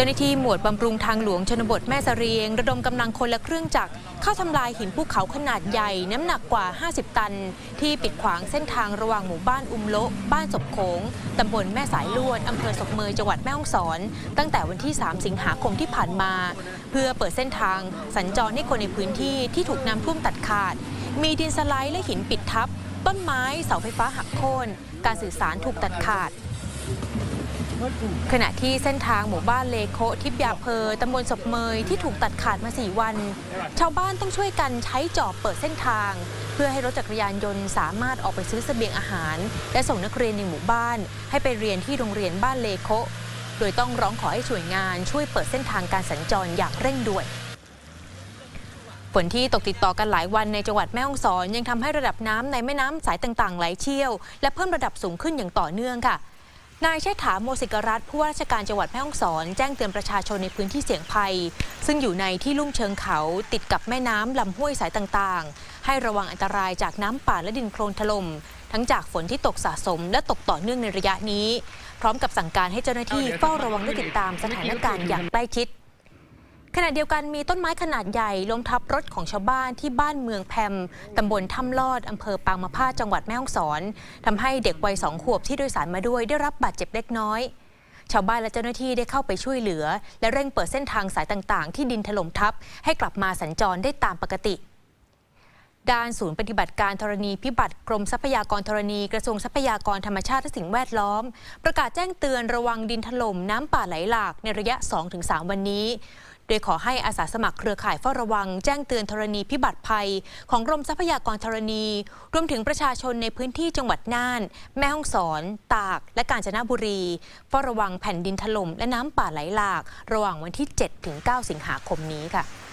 จ้าหน้าที่หมวดบำรุงทางหลวงชนบทแม่สะเรียง ระดมกำลังคนและเครื่องจักรเข้าทำลายหินภูเขาขนาดใหญ่น้ำหนักกว่า 50 ตัน ที่ปิดขวางเส้นทางระหว่างหมู่บ้านอุมโละบ้านศพโขงตำบลแม่สายลวดอำเภอศพเมยจังหวัดแม่ฮ่องสอน ตั้งแต่วันที่ 3 สิงหาคมที่ผ่านมา เพื่อเปิดเส้นทางสัญจรให้คนในพื้นที่ที่ถูกน้ำท่วมตัดขาด มีดินสไลด์และหินปิดทับ ต้นไม้เสาไฟฟ้าหักโค่นการสื่อสารถูกตัดขาด ขณะที่เส้นทางหมู่บ้านเลโคทิพยาเพอตำบลศพเมยที่ถูกตัดขาดมา 4 วัน ชาวบ้านต้องช่วยกันใช้จอบเปิดเส้นทาง เพื่อให้รถจักรยานยนต์สามารถออกไปซื้อเสบียงอาหาร และส่งนักเรียนในหมู่บ้าน ให้ไปเรียนที่โรงเรียนบ้านเลโคโดยต้องร้องขอให้ช่วยงานช่วยเปิดเส้นทางการสัญจรอย่างเร่งด่วนฝนที่ตกติดต่อกันหลายวันในจังหวัดแม่ฮ่องสอนยังทำให้ระดับน้ำในแม่น้ำสายต่างๆ ไหลเชี่ยว และเพิ่มระดับสูงขึ้นอย่างต่อเนื่องค่ะ นายเชษฐาโมสิกรัตผู้ว่าราชการจังหวัดแม่ฮ่องสอน แจ้งเตือนประชาชนในพื้นที่เสี่ยงภัย ซึ่งอยู่ในที่ลุ่มเชิงเขาติดกับแม่น้ำลำห้วยสายต่างๆ ให้ระวังอันตรายจากน้ำป่าและดินโคลนถล่มทั้งจากฝนที่ตกสะสมและตกต่อเนื่องในระยะนี้ พร้อมกับสั่งการให้เจ้าหน้าที่เฝ้าระวังและติดตามสถานการณ์อย่างใกล้ชิด ขณะเดียวกันมีต้นไม้ขนาดใหญ่ล้มทับรถของชาวบ้านที่บ้านเมืองแพมตำบลถ้ำลอดอำเภอปางมะพร้าจังหวัดแม่ฮ่องสอนทำให้เด็กวัยสองขวบที่โดยสารมาด้วยได้รับบาดเจ็บเล็กน้อยชาวบ้านและเจ้าหน้าที่ได้เข้าไปช่วยเหลือ และเร่งเปิดเส้นทางสายต่างๆ ที่ดินถล่มทับ ให้กลับมาสัญจรได้ตามปกติ ด้านศูนย์ปฏิบัติการธรณีพิบัติกรมทรัพยากรธรณีกระทรวงทรัพยากรธรรมชาติและสิ่งแวดล้อม ประกาศแจ้งเตือนระวังดินถล่มน้ำป่าไหลหลากในระยะ 2-3 วันนี้ โดยขอให้อาสาสมัครเครือข่ายเฝ้าระวัง แจ้งเตือนธรณีพิบัติภัย ของกรมทรัพยากรธรณี รวมถึงประชาชนในพื้นที่จังหวัดน่าน แม่ฮ่องสอน ตาก และกาญจนบุรีเฝ้าระวังแผ่นดินถล่มและน้ำป่าไหลหลาก ระหว่างวันที่ 7-9 สิงหาคมนี้ค่ะ